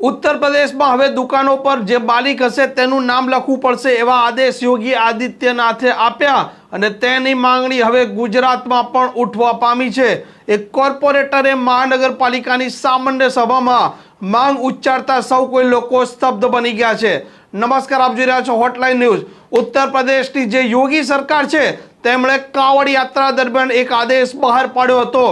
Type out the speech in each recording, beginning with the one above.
ઉત્તર પ્રદેશમાં હવે દુકાનો પર જે માલિક હશે તેનું નામ લખવું પડશે એવા આદેશ યોગી આદિત્યનાથે આપ્યા અને તેની માંગણી હવે ગુજરાતમાં પણ ઉઠવા પામી છે. એક કોર્પોરેટરે મહાનગરપાલિકાની સામાન્ય સભામાં માંગ ઉચ્ચારતા સૌ કોઈ લોકો સ્તબ્ધ બની ગયા છે. નમસ્કાર, આપ જોઈ રહ્યા છો હોટલાઇન ન્યૂઝ ઉત્તર પ્રદેશની જે યોગી સરકાર છે, તેમણે કાવડ યાત્રા દરમિયાન એક આદેશ બહાર પાડ્યો હતો.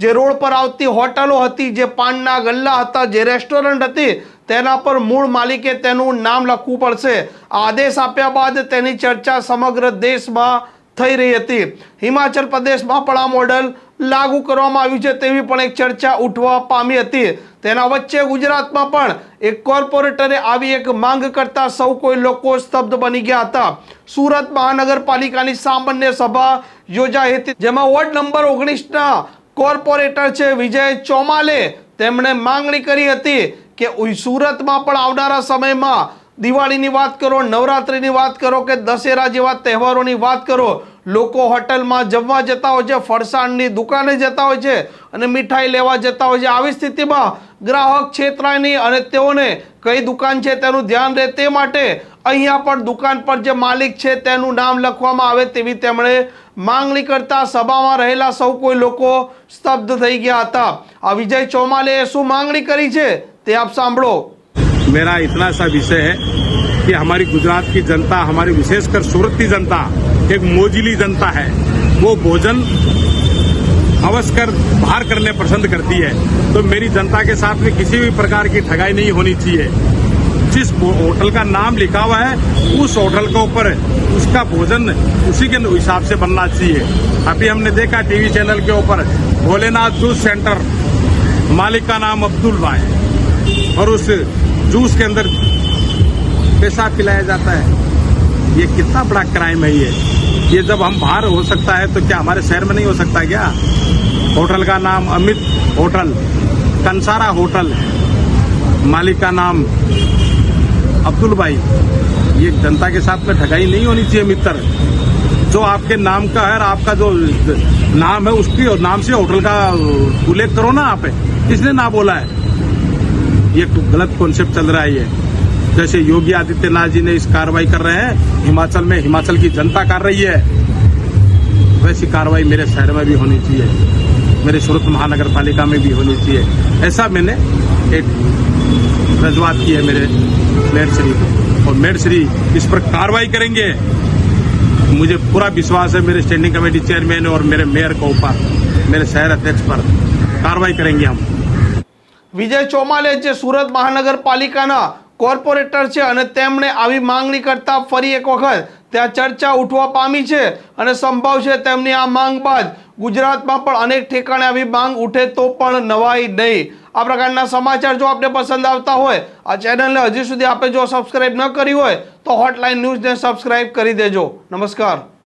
જે રોડ પર આવતી હોટલો હતી, જે પાનના ગલ્લા હતા, જે રેસ્ટોરન્ટ હતી, તેના પર મૂળ માલિકે તેનું નામ લખવું પડશે. આદેશ આપ્યા બાદ તેની ચર્ચા સમગ્ર દેશમાં થઈ રહી હતી. હિમાચલ પ્રદેશમાં પણ આ મોડલ લાગુ કરવામાં આવ્યું છે તેવી પણ એક ચર્ચા ઉઠવા પામી હતી. તેના વચ્ચે ગુજરાતમાં પણ એક કોર્પોરેટરે આવી એક માંગ કરતા સૌ કોઈ લોકો સ્તબ્ધ બની ગયા હતા. સુરત મહાનગરપાલિકાની સામાન્ય સભા યોજાઈ હતી, જેમાં વોર્ડ નંબર ઓગણીસના કોર્પોરેટર છે વિજય ચોમાલે તેમણે માંગણી કરી હતી કે સુરતમાં પણ આવનારા સમયમાં દિવાળીની વાત કરો, નવરાત્રિની વાત કરો કે દશેરા જેવા તહેવારોની વાત કરો, લોકો હોટલમાં જમવા જતા હોય છે, ફરસાણની દુકાને જતા હોય છે અને મીઠાઈ લેવા જતા હોય છે આવી સ્થિતિમાં ગ્રાહક છેતરાય નહીં અને તેઓને કઈ દુકાન છે તેનું ધ્યાન રહે તે માટે અહીંયા પણ દુકાન પર જે માલિક છે તેનું નામ લખવામાં આવે તેવી તેમણે માંગણી કરતા સભામાં રહેલા સૌ કોઈ લોકો સ્તબ્ધ થઈ ગયા હતા આ વિજય ચોમાલે શું માંગણી કરી છે તે આપ સાંભળો मेरा इतना सा विषय है कि हमारी गुजरात की जनता हमारी विशेषकर सूरत की जनता एक मोजिली जनता है वो भोजन अवश्य कर बाहर करने पसंद करती है तो मेरी जनता के साथ में किसी भी प्रकार की ठगाई नहीं होनी चाहिए। जिस होटल का नाम लिखा हुआ है, उस होटल के ऊपर उसका भोजन उसी के हिसाब से बनना चाहिए। अभी हमने देखा टीवी चैनल के ऊपर, भोलेनाथ जूस सेंटर, मालिक का नाम अब्दुल भाई और उस जूस के अंदर पेशाब पिलाया जाता है। ये कितना बड़ा क्राइम है ये। ये जब हम बाहर हो सकता है तो क्या हमारे शहर में नहीं हो सकता क्या? होटल का नाम अमित होटल, कंसारा होटल मालिक का नाम अब्दुल भाई। ये जनता के साथ में ठगाई नहीं होनी चाहिए, मित्र। जो आपके नाम का है और आपका जो नाम है, उसकी नाम से होटल का उल्लेख करो ना आप। किसने ना बोला है। ये गलत कॉन्सेप्ट चल रहा है ये। जैसे योगी आदित्यनाथ जी ने इस कार्रवाई कर रहे हैं हिमाचल में हिमाचल की जनता कर रही है वैसी कार्रवाई मेरे शहर में भी होनी चाहिए मेरे सूरत महानगर पालिका में भी होनी चाहिए ऐसा मैंने एक रजूआत की है मेरे मेयर श्री को और मेयर श्री इस पर कार्रवाई करेंगे मुझे पूरा विश्वास है मेरे स्टैंडिंग कमेटी चेयरमैन और मेरे मेयर को ऊपर मेरे शहर अध्यक्ष पर कार्रवाई करेंगे हम વિજય ચોમાલે જે સુરત મહાનગરપાલિકાના કોર્પોરેટર છે અને તેમણે આવી માંગણી કરતા ફરી એક વખત ત્યાં ચર્ચા ઉઠવા પામી છે અને સંભવ છે તેમની આ માંગ બાદ ગુજરાતમાં પણ અનેક ઠેકાણે આવી માંગ ઉઠે તો પણ નવાઈ નહીં. આ પ્રકારના સમાચાર જો આપને પસંદ આવતા હોય, આ ચેનલને હજી સુધી આપણે જો સબસ્ક્રાઇબ ન કરી હોય, તો હોટલાઇન ન્યૂઝને સબસ્ક્રાઇબ કરી દેજો. નમસ્કાર.